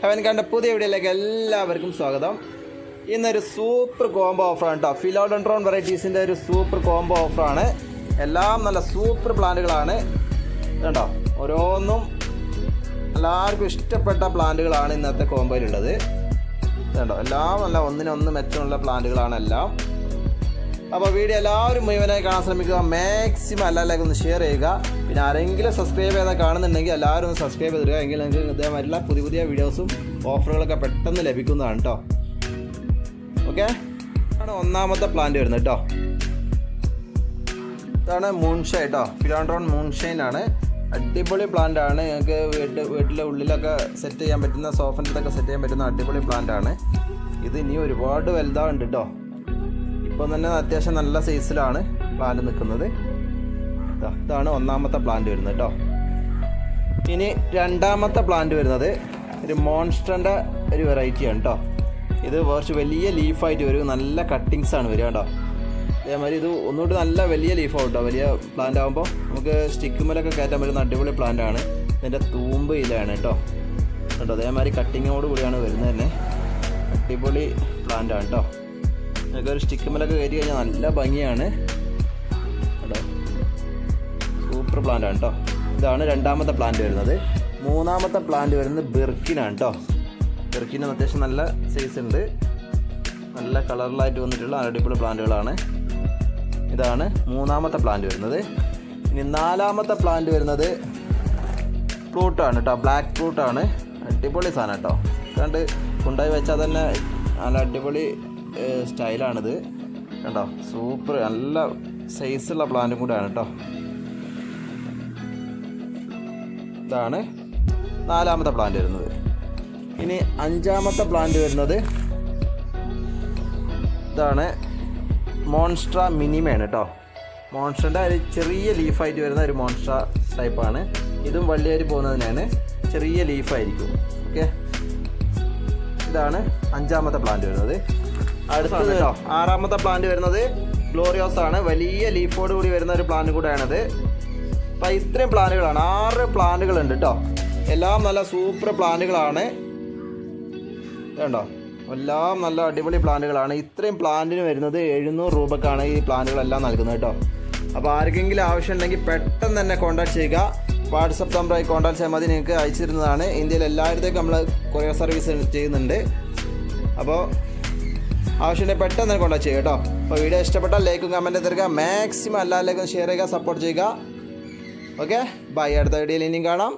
Heaven കണ്ട പുതിയ വീഡിയോയിലേക്ക് എല്ലാവർക്കും സ്വാഗതം. ഇന്നൊരു സൂപ്പർ കോംബോ ഓഫറാണ് കേട്ടോ. ഫിലോഡൻട്രോൺ വെറൈറ്റീസിന്റെ ഒരു സൂപ്പർ കോംബോ ഓഫറാണ്. എല്ലാം നല്ല സൂപ്പർ പ്ലാന്റുകളാണ്. കേട്ടോ ഓരോന്നും എല്ലാവർക്കും ഇഷ്ടപ്പെട്ട പ്ലാന്റുകളാണ് ഇന്നത്തെ കോംബോയിലുള്ളത്. കേട്ടോ എല്ലാം നല്ല ഒന്നിനൊന്ന് മെച്ചമുള്ള പ്ലാന്റുകളാണ് എല്ലാം. അപ്പോൾ വീഡിയോ എല്ലാവരും മുഴുവനായി കാണാൻ ശ്രമിക്കുക. മാക്സിമം ലൈക്ക് ഒന്ന് ഷെയർ ചെയ്യുക. പിന്നെ ആരെങ്കിലും സബ്സ്ക്രൈബ് ചെയ്താൽ കാണുന്നുണ്ടെങ്കിൽ എല്ലാവരും ഒന്ന് സബ്സ്ക്രൈബ് ചെയ്തിടുക എങ്കിൽ നിങ്ങൾക്ക് ഇതേമാതിരിയുള്ള പുതിയ പുതിയ വീഡിയോസും ഓഫറുകളൊക്കെ പെട്ടെന്ന് ലഭിക്കുന്നതാണ് കേട്ടോ ഓക്കെ ആണ് ഒന്നാമത്തെ പ്ലാന്റ് വരുന്നത് കേട്ടോ ഇതാണ് മൂൺഷൈ കേട്ടോ ഫിലോൺട്രോൺ മൂൺഷൈനാണ് അടിപൊളി പ്ലാന്റ് ആണ്. ഞങ്ങൾക്ക് വീട്ട് വീട്ടിലെ ഉള്ളിലൊക്കെ സെറ്റ് ചെയ്യാൻ പറ്റുന്ന സോഫന്റെ സെറ്റ് ചെയ്യാൻ പറ്റുന്ന അടിപൊളി പ്ലാന്റ് ആണ്. ഇത് ഇനി ഒരുപാട് വലുതാവുണ്ട് കേട്ടോ ഇപ്പം തന്നെ അത്യാവശ്യം നല്ല സൈസിലാണ് പ്ലാന്റ് നിൽക്കുന്നത്. ഇതാണ് ഒന്നാമത്തെ പ്ലാന്റ് വരുന്നത് കേട്ടോ ഇനി രണ്ടാമത്തെ പ്ലാന്റ് വരുന്നത് ഒരു മോൺസ്റ്ററിന്റെ ഒരു വെറൈറ്റിയാണ് കേട്ടോ ഇത് കുറച്ച് വലിയ ലീഫായിട്ട് വരും നല്ല കട്ടിങ്സ് ആണ് വരിക കേട്ടോ അതേമാതിരി ഇത് ഒന്നുകൂടി നല്ല വലിയ ലീഫാവും കേട്ടോ വലിയ പ്ലാന്റ് ആകുമ്പോൾ നമുക്ക് സ്റ്റിക്കുമലൊക്കെ കയറ്റാൻ പറ്റുന്ന അടിപൊളി പ്ലാന്റ് ആണ്. ഇതിന്റെ തൂമ്പ് ഇതാണ് കേട്ടോ കേട്ടോ അതേമാതിരി കട്ടിങ്ങോട് കൂടിയാണ് വരുന്നത് തന്നെ. അടിപൊളി പ്ലാന്റ് ആണ് കേട്ടോ നിങ്ങൾക്ക് ഒരു സ്റ്റിക്കുമലൊക്കെ കയറ്റി കഴിഞ്ഞാൽ നല്ല ഭംഗിയാണ്. സൂപ്പർ പ്ലാന്റ് ആണ് കേട്ടോ ഇതാണ് രണ്ടാമത്തെ പ്ലാന്റ് വരുന്നത്. മൂന്നാമത്തെ പ്ലാന്റ് വരുന്നത് ബെർക്കിനാണ് കേട്ടോ ബെർക്കിന് അത്യാവശ്യം നല്ല സൈസ് ഉണ്ട്. നല്ല കളറിലായിട്ട് വന്നിട്ടുള്ള അടിപൊളി പ്ലാന്റുകളാണ് ഇതാണ് മൂന്നാമത്തെ പ്ലാന്റ് വരുന്നത്. ഇനി നാലാമത്തെ പ്ലാന്റ് വരുന്നത് പ്ലൂട്ടാണ് കേട്ടോ ബ്ലാക്ക് പ്ലൂട്ടാണ് അടിപൊളി സാധനം കേട്ടോ കണ്ട് കൊണ്ടുപോയി വെച്ചാൽ തന്നെ നല്ല അടിപൊളി സ്റ്റൈലാണിത്. കണ്ടോ? സൂപ്പർ. നല്ല സൈസുള്ള പ്ലാന്റും കൂടെയാണ് കേട്ടോ ഇതാണ് നാലാമത്തെ പ്ലാന്റ് വരുന്നത്. ഇനി അഞ്ചാമത്തെ പ്ലാന്റ് വരുന്നത് ഇതാണ് മോൺസ്ട്ര മിനിമയാണ് കേട്ടോ മോൺസ്ട്രന്റെ ഒരു ചെറിയ ലീഫായിട്ട് വരുന്ന ഒരു മോൺസ്ട്ര ടൈപ്പാണ് ഇതും വള്ളിയേരി പോകുന്നതിനാണ് ചെറിയ ലീഫായിരിക്കും ഓക്കെ ഇതാണ് അഞ്ചാമത്തെ പ്ലാന്റ് വരുന്നത്. അടുത്തത് കേട്ടോ. ആറാമത്തെ പ്ലാന്റ് വരുന്നത് ഗ്ലോറിയോസ് ആണ്. വലിയ ലീഫോട് കൂടി വരുന്ന ഒരു പ്ലാന്റ് കൂടെയാണിത്. അപ്പം ഇത്രയും പ്ലാന്റുകളാണ് ആറ് പ്ലാന്റുകൾ ഉണ്ട് കേട്ടോ. എല്ലാം നല്ല സൂപ്പർ പ്ലാന്റുകളാണ് വേണ്ടോ എല്ലാം നല്ല അടിപൊളി പ്ലാന്റുകളാണ് ഇത്രയും പ്ലാന്റിന് വരുന്നത് എഴുന്നൂറ് രൂപക്കാണ് ഈ പ്ലാന്റുകളെല്ലാം നൽകുന്നത് കേട്ടോ. അപ്പോൾ ആർക്കെങ്കിലും ആവശ്യമുണ്ടെങ്കിൽ പെട്ടെന്ന് തന്നെ കോൺടാക്ട് ചെയ്യുക. വാട്സപ്പ് നമ്പറായി കോൺടാക്ട് ചെയ്യാൻ മതി. നിങ്ങൾക്ക് അയച്ചിരുന്നതാണ്. ഇന്ത്യയിൽ എല്ലായിടത്തേക്കും നമ്മൾ കൊറിയർ സർവീസ് ചെയ്യുന്നുണ്ട്. അപ്പോൾ ആവശ്യമുണ്ടെങ്കിൽ പെട്ടെന്ന് കോൺടാക്ട് ചെയ്യുക കേട്ടോ. അപ്പോൾ വീഡിയോ ഇഷ്ടപ്പെട്ടാൽ ലൈക്കും കമന്റ് തരിക മാക്സിമം എല്ലാവരിലേക്കും ഷെയർ ചെയ്യുക സപ്പോർട്ട് ചെയ്യുക. ഓക്കെ ബൈ അടുത്ത വീഡിയോയിൽ ഇനിയും കാണാം.